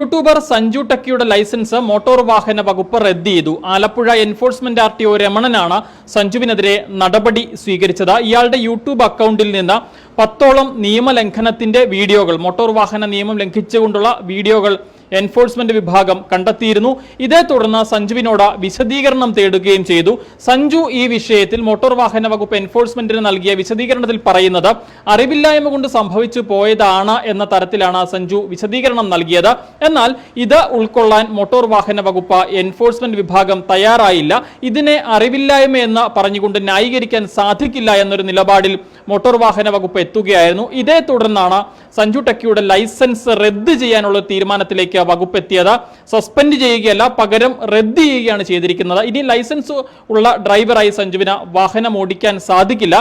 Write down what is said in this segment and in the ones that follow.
YouTuber Sanju ടക്കിയുടെ licence motor വാഹന വകുപ്പ് റദ്ദ് ചെയ്തു. Alappuzha enforcement R T O രമണനാണ് സഞ്ജുവിനെതിരെ നടപടി സ്വീകരിച്ചത്. ഇയാളുടെ യൂട്യൂബ് അക്കൗണ്ടിൽ നിന്ന് പത്തോളം നിയമലംഘനത്തിന്റെ വീഡിയോകൾ മോട്ടോർ വാഹന നിയമം ലംഘിച്ചുകൊണ്ടുള്ള വീഡിയോകൾ എൻഫോഴ്സ്മെന്റ് വിഭാഗം കണ്ടെത്തിയിരുന്നു. ഇതേ തുടർന്ന് സഞ്ജുവിനോട് വിശദീകരണം തേടുകയും ചെയ്തു. സഞ്ജു ഈ വിഷയത്തിൽ മോട്ടോർ വാഹന വകുപ്പ് എൻഫോഴ്സ്മെന്റിന് നൽകിയ വിശദീകരണത്തിൽ പറയുന്നത് അറിവില്ലായ്മ കൊണ്ട് സംഭവിച്ചു പോയതാണ് എന്ന തരത്തിലാണ് സഞ്ജു വിശദീകരണം നൽകിയത്. എന്നാൽ ഇത് ഉൾക്കൊള്ളാൻ മോട്ടോർ വാഹന വകുപ്പ് എൻഫോഴ്സ്മെന്റ് വിഭാഗം തയ്യാറായില്ല. ഇതിനെ അറിവില്ലായ്മ എന്ന് പറഞ്ഞുകൊണ്ട് ന്യായീകരിക്കാൻ സാധിക്കില്ല എന്നൊരു നിലപാടിൽ മോട്ടോർ വാഹന വകുപ്പ് എത്തുകയായിരുന്നു. ഇതേ തുടർന്നാണ് സഞ്ജു ടെക്കിയുടെ ലൈസൻസ് റദ്ദ് ചെയ്യാനുള്ള തീരുമാനത്തിലേക്ക് വകുപ്പ് എത്തിയത്. സസ്പെൻഡ് ചെയ്യുകയല്ല പകരം റദ്ദ് ചെയ്യുകയാണ് ചെയ്തിരിക്കുന്നത്. ഇനി ലൈസൻസ് ഉള്ള ഡ്രൈവറായി സഞ്ജുവിന് വാഹനം ഓടിക്കാൻ സാധിക്കില്ല.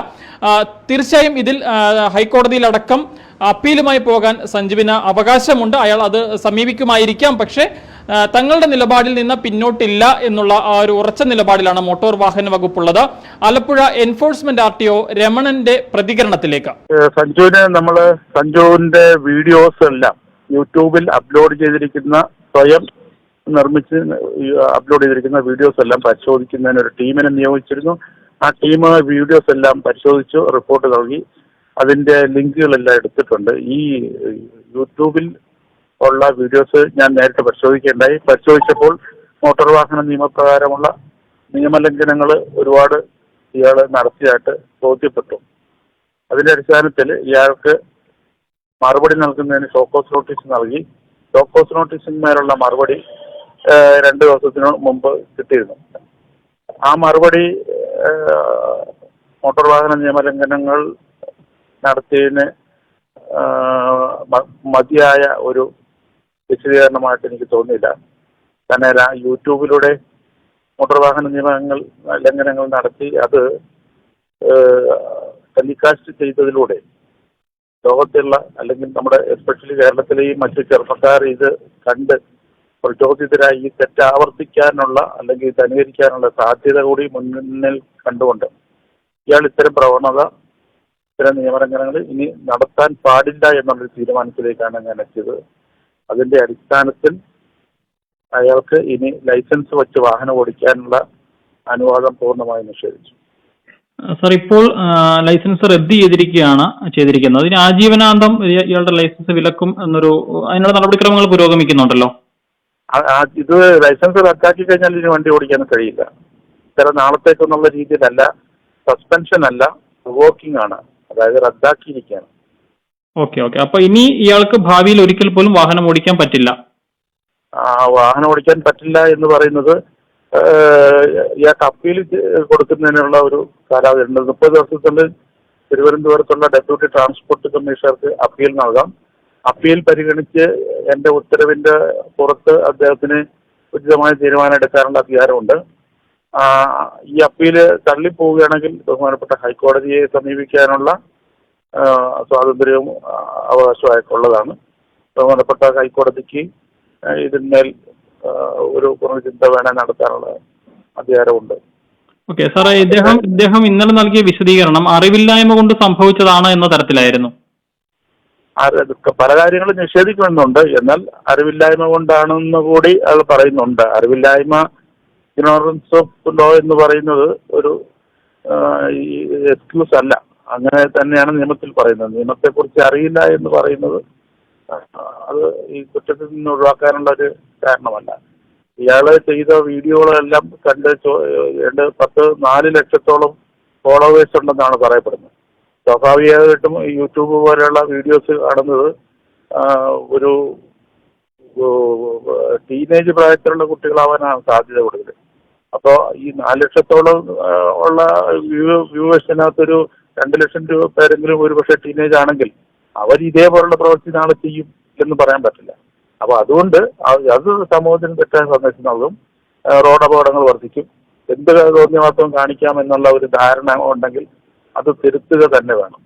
തീർച്ചയായും ഇതിൽ ഹൈക്കോടതിയിലടക്കം അപ്പീലുമായി പോകാൻ സഞ്ജുവിന് അവകാശമുണ്ട്. അയാൾ അത് സമീപിക്കുമായിരിക്കാം. പക്ഷേ തങ്ങളുടെ നിലപാടിൽ നിന്ന് പിന്നോട്ടില്ല എന്നുള്ള ആ ഒരു ഉറച്ച നിലപാടിലാണ് മോട്ടോർ വാഹന വകുപ്പുള്ളത്. Alappuzha enforcement R T O രമണന്റെ പ്രതികരണത്തിലേക്ക്. സഞ്ജുവിനെ നമ്മൾ സഞ്ജുവിന്റെ വീഡിയോസ് എല്ലാം യൂട്യൂബിൽ അപ്ലോഡ് ചെയ്തിരിക്കുന്ന സ്വയം നിർമ്മിച്ച് അപ്ലോഡ് ചെയ്തിരിക്കുന്ന വീഡിയോസ് എല്ലാം പരിശോധിക്കുന്നതിന് ഒരു ടീമിനെ നിയോഗിച്ചിരുന്നു. ആ ടീം വീഡിയോസ് എല്ലാം പരിശോധിച്ചു റിപ്പോർട്ട് നൽകി. അതിന്റെ ലിങ്കുകളെല്ലാം എടുത്തിട്ടുണ്ട്. ഈ യൂട്യൂബിൽ ഉള്ള വീഡിയോസ് ഞാൻ നേരിട്ട് പരിശോധിക്കുകയുണ്ടായി പരിശോധിച്ചപ്പോൾ മോട്ടോർ വാഹന നിയമപ്രകാരമുള്ള നിയമലംഘനങ്ങൾ ഒരുപാട് ഇയാൾ നടത്തിയായിട്ട് ബോധ്യപ്പെട്ടു. അതിന്റെ അടിസ്ഥാനത്തിൽ ഇയാൾക്ക് മറുപടി നൽകുന്നതിന് ഷോക്കോസ് നോട്ടീസ് നൽകി. ഷോക്കോസ് നോട്ടീസിന്മേലുള്ള മറുപടി രണ്ടു ദിവസത്തിന് മുമ്പ് കിട്ടിയിരുന്നു. ആ മറുപടി മോട്ടോർ വാഹന നിയമലംഘനങ്ങൾ നടത്തിയതിന് മതിയായ ഒരു വിശദീകരണമായിട്ട് എനിക്ക് തോന്നിയില്ല. തന്നെ ര- യൂട്യൂബിലൂടെ മോട്ടോർ വാഹന നിയമങ്ങൾ ലംഘനങ്ങൾ നടത്തി അത് ടെലികാസ്റ്റ് ചെയ്തതിലൂടെ ലോകത്തുള്ള അല്ലെങ്കിൽ നമ്മുടെ എസ്പെഷ്യലി കേരളത്തിലെയും മറ്റു ചെറുപ്പക്കാർ ഇത് കണ്ട് പ്രചോദിതരായി ഈ തെറ്റ് ആവർത്തിക്കാനുള്ള അല്ലെങ്കിൽ ഇത് അനുകരിക്കാനുള്ള സാധ്യത കൂടി മുന്നിൽ കണ്ടുകൊണ്ട് ഇയാൾ ഇത്തരം പ്രവണത ഇത്തരം നിയമലംഘനങ്ങൾ ഇനി നടത്താൻ പാടില്ല എന്നുള്ളൊരു തീരുമാനത്തിലേക്കാണ് ഞാൻ എത്തിയത്. അതിന്റെ അടിസ്ഥാനത്തിൽ അയാൾക്ക് ഇനി ലൈസൻസ് വെച്ച് വാഹനം ഓടിക്കാനുള്ള അനുവാദം പൂർണമായി നിഷേധിച്ചു. സർ ഇപ്പോൾ ലൈസൻസ് റദ്ദ് ചെയ്തിരിക്കുകയാണ് ചെയ്തിരിക്കുന്നത്. അതിന് ആജീവനാന്തം ഇയ- ഇയാളുടെ ലൈസൻസ് വിലക്കും എന്നൊരു അതിനുള്ള നടപടിക്രമങ്ങൾ പുരോഗമിക്കുന്നുണ്ടല്ലോ. ഇത് ലൈസൻസ് റദ്ദാക്കി കഴിഞ്ഞാൽ ഇനി വണ്ടി ഓടിക്കാൻ കഴിയില്ല. ചില നാളത്തേക്കെന്നുള്ള രീതിയിലല്ല സസ്പെൻഷൻ അല്ല റിവോക്കിംഗ് ആണ്. അതായത് റദ്ദാക്കിയിരിക്കുകയാണ്. ഓക്കെ ഓക്കെ അപ്പൊ ഇനി ഇയാൾക്ക് ഭാവിയിൽ ഒരിക്കൽ പോലും വാഹനം ഓടിക്കാൻ പറ്റില്ല. ആ വാഹനം ഓടിക്കാൻ പറ്റില്ല എന്ന് പറയുന്നത് ഇയാൾക്ക് അപ്പീൽ കൊടുക്കുന്നതിനുള്ള ഒരു കാലാവധി ഉണ്ട്. മുപ്പത് ദിവസത്തിനുള്ളിൽ തിരുവനന്തപുരത്തുള്ള ഡെപ്യൂട്ടി ട്രാൻസ്പോർട്ട് കമ്മീഷണർക്ക് അപ്പീൽ നൽകാം. അപ്പീൽ പരിഗണിച്ച് എന്റെ ഉത്തരവിന്റെ പുറത്ത് അദ്ദേഹത്തിന് ഉചിതമായ തീരുമാനം എടുക്കാനുള്ള അധികാരമുണ്ട്. ഈ അപ്പീൽ തള്ളിപ്പോവുകയാണെങ്കിൽ ബഹുമാനപ്പെട്ട ഹൈക്കോടതിയെ സമീപിക്കാനുള്ള സ്വാതന്ത്ര്യവും അവകാശമായിട്ടുള്ളതാണ് ബഹുമാനപ്പെട്ട ഹൈക്കോടതിക്ക് ഇതിന്മേൽ ഒരു പുനർചിന്ത വേണേ നടത്താനുള്ള അധികാരമുണ്ട്. ഓക്കെ സാറേ ഇദ്ദേഹം ഇദ്ദേഹം ഇന്നലെ നൽകിയ വിശദീകരണം അറിവില്ലായ്മ കൊണ്ട് സംഭവിച്ചതാണ് എന്ന തരത്തിലായിരുന്നു. പല കാര്യങ്ങളും നിഷേധിക്കുന്നുണ്ട് എന്നാൽ അറിവില്ലായ്മ കൊണ്ടാണെന്ന് കൂടി അയാൾ പറയുന്നുണ്ട്. അറിവില്ലായ്മ ഇഗ്നോറൻസ് ഓഫ് ലോ എന്ന് പറയുന്നത് ഒരു എക്സ്ക്യൂസ് അല്ല. അങ്ങനെ തന്നെയാണ് നിയമത്തിൽ പറയുന്നത്. നിയമത്തെ കുറിച്ച് അറിയില്ല എന്ന് പറയുന്നത് അത് ഈ കുറ്റത്തിൽ നിന്ന് ഒഴിവാക്കാനുള്ള ഒരു കാരണമല്ല. ഇയാൾ ചെയ്ത വീഡിയോകളെല്ലാം കണ്ട് രണ്ട് പത്ത് നാല് ലക്ഷത്തോളം ഫോളോവേഴ്സ് ഉണ്ടെന്നാണ് പറയപ്പെടുന്നത്. സ്വാഭാവികമായിട്ടും യൂട്യൂബ് പോലെയുള്ള വീഡിയോസ് കാണുന്നത് ഒരു ടീനേജ് പ്രായത്തിലുള്ള കുട്ടികളാവാനാണ് സാധ്യത കൂടുതൽ. അപ്പോൾ ഈ നാല് ലക്ഷത്തോളം ഉള്ള വ്യൂ വ്യൂവേഴ്സിനകത്തൊരു രണ്ട് ലക്ഷം രൂപ പേരെങ്കിലും ഒരു പക്ഷേ ടീനേജ് ആണെങ്കിൽ അവർ ഇതേപോലുള്ള പ്രവൃത്തി നാളെ ചെയ്യും എന്ന് പറയാൻ പറ്റില്ല. അപ്പൊ അതുകൊണ്ട് അത് സമൂഹത്തിന് തെറ്റായ സന്ദേശം നൽകും റോഡ് അപകടങ്ങൾ വർദ്ധിക്കും. എന്ത് തോന്നിയമാത്രം കാണിക്കാം എന്നുള്ള ഒരു ധാരണ ഉണ്ടെങ്കിൽ അത് തിരുത്തുക തന്നെ വേണം.